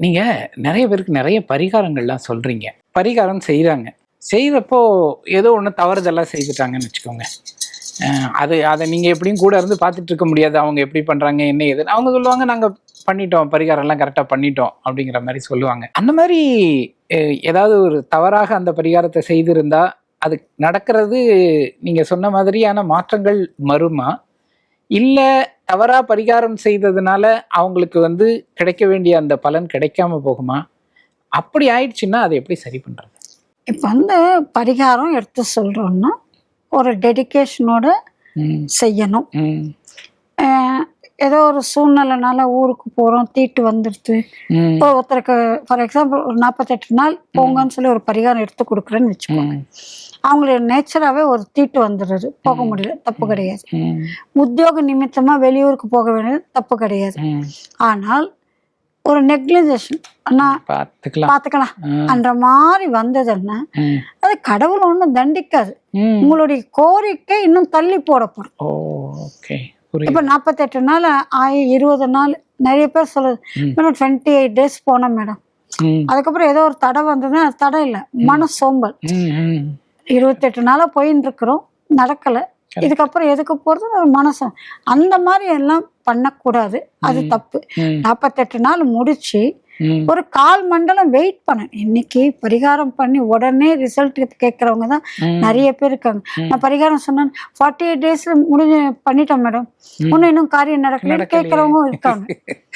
நீங்க நிறைய பேருக்கு நிறைய பரிகாரங்கள்லாம் சொல்றீங்க. பரிகாரம் செய்கிறாங்க செய்கிறப்போ ஏதோ ஒன்று தவறுதெல்லாம் செய்துட்டாங்கன்னு வச்சுக்கோங்க. அது அதை நீங்கள் எப்படியும் கூட இருந்து பார்த்துட்டு இருக்க முடியாது. அவங்க எப்படி பண்ணுறாங்க என்ன ஏதுன்னு. அவங்க சொல்லுவாங்க நாங்கள் பண்ணிட்டோம். பரிகாரம்லாம் கரெக்டாக பண்ணிட்டோம். அப்படிங்கிற மாதிரி சொல்லுவாங்க. அந்த மாதிரி ஏதாவது ஒரு தவறாக அந்த பரிகாரத்தை செய்திருந்தா அது நடக்கிறது நீங்கள் சொன்ன மாதிரியான மாற்றங்கள் வருமா? இல்லை தவறா பரிகாரம் செய்ததுனால அவங்களுக்கு வந்து கிடைக்க வேண்டிய அந்த பலன் கிடைக்காம போகுமா? அப்படி ஆயிடுச்சுன்னா அதை எப்படி சரி பண்றது? இப்போ வந்து பரிகாரம் எடுத்து சொல்கிறோன்னா ஒரு டெடிகேஷனோட ம், செய்யணும். ஏதோ ஒரு சூழ்நிலைனால ஊருக்கு போகிறோம் தீட்டு வந்துடுது இப்போ ஒருத்தருக்கு ஃபார் எக்ஸாம்பிள் ஒரு நாற்பத்தெட்டு நாள் போங்கன்னு சொல்லி ஒரு பரிகாரம் எடுத்து கொடுக்குறேன்னு வச்சுக்கோங்க. அவங்களுக்கு நேச்சராகவே ஒரு தீட்டு வந்துடுது. போக முடியல தப்பு கிடையாது. உத்தியோக நிமித்தமா வெளியூருக்கு போக வேண்டியது தப்பு கிடையாது. ஆனால் ஒரு நெக்லிஜேஷன் அண்ணா பார்த்துக்கலாம். பார்த்துக்கலாம். ம், அந்த மாதிரி வந்ததுன்னா அது கடவுள் ஒன்றும் தண்டிக்காது. உங்களுடைய கோரிக்கை இன்னும் தள்ளி போடப்படும். இப்போ நாற்பத்தெட்டு நாள் ஆயி இருபது நாள் நிறைய பேர் சொல்லுது. மேடம் டுவெண்ட்டி எயிட் டேஸ் போனோம் மேடம் அதுக்கப்புறம் ஏதோ ஒரு தடை வந்ததுன்னா தடை இல்லை. மன சோம்பல். இருபத்தெட்டு நாளாக போயின்னு இருக்கிறோம். நடக்கலை. இதுக்கப்புறம் எதுக்கு போகிறது ஒரு மனசம் அந்த மாதிரி எல்லாம் பண்ணக்கூடாது. அது தப்பு. நாற்பத்தெட்டு நாள் முடிச்சு. ஒரு கால் மண்டலம் வெயிட் பண்ண இன்னைக்கு பரிகாரம் பண்ணி உடனே ரிசல்ட் கேட்குறவங்க தான். நிறைய பேர் இருக்காங்க. நான் பரிகாரம் சொன்னேன். ஃபார்ட்டி எயிட் டேஸ்ல முடிஞ்சு பண்ணிட்டோம் மேடம் இன்னும் இன்னும் காரியம் நடக்கல நடக்கலையே. கேட்குறவங்க இருக்காங்க.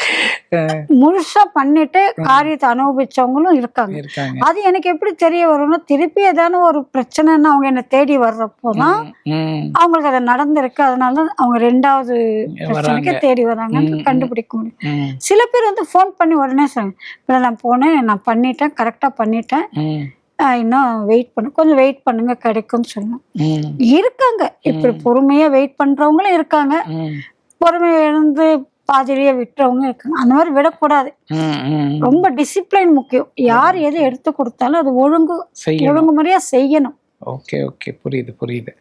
முழுசா பண்ணிட்டு காரியத்தை அனுபவிச்சவங்களும் இருக்காங்க. அது எனக்கு எப்படி தெரிய வரும்னா திருப்பி ஏதான ஒரு பிரச்சனைன்னு அவங்க என்னை தேடி வர்றப்போ தான் ம், அவங்களுக்கு அது நடந்திருக்கு. அதனால தான் அவங்க ரெண்டாவது பிரச்சனைக்கு தேடி வராங்கன்னு கண்டுபிடிக்க முடியும். சில பேர் வந்து ஃபோன் பண்ணி உடனே சொல்லுங்க நான் போனேன் நான் பண்ணிட்டேன் கரெக்டாக பண்ணிட்டேன். இன்னும் வெயிட் பண்ணு கொஞ்சம் வெயிட் பண்ணுங்க கிடைக்கும்னு சொல்லுவேன் ம், இருக்காங்க. இப்படி பொறுமையா வெயிட் பண்றவங்களும் இருக்காங்க. ம், பொறுமையா இருந்து பாதிரியே விட்டுறவங்க இருக்காங்க. அந்த மாதிரி விடக்கூடாது. ரொம்ப டிசிப்ளின் முக்கியம். யார் எது எடுத்து கொடுத்தாலும் அது ஒழுங்கு ஒழுங்கு முறையா செய்யணும். Okay okay. புரியுது புரியுது.